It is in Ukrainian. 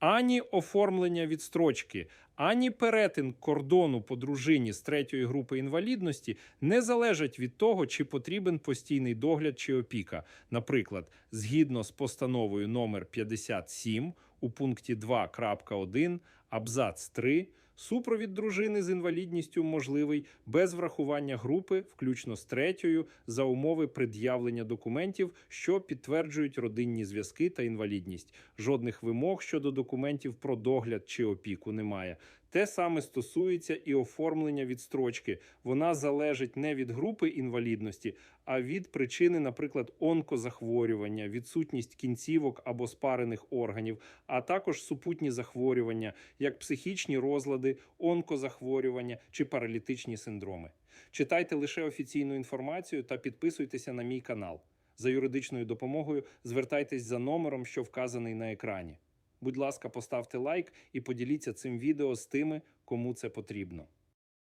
ані оформлення відстрочки, ані перетин кордону по дружині з третьої групи інвалідності не залежать від того, чи потрібен постійний догляд чи опіка. Наприклад, згідно з постановою номер 57 у пункті 2.1 абзац 3 супровід дружини з інвалідністю можливий без врахування групи, включно з третьою, за умови пред'явлення документів, що підтверджують родинні зв'язки та інвалідність. Жодних вимог щодо документів про догляд чи опіку немає. Те саме стосується і оформлення відстрочки. Вона залежить не від групи інвалідності, а від причини, наприклад, онкозахворювання, відсутність кінцівок або спарених органів, а також супутні захворювання, як психічні розлади, онкозахворювання чи паралітичні синдроми. Читайте лише офіційну інформацію та підписуйтеся на мій канал. За юридичною допомогою звертайтесь за номером, що вказаний на екрані. Будь ласка, поставте лайк і поділіться цим відео з тими, кому це потрібно.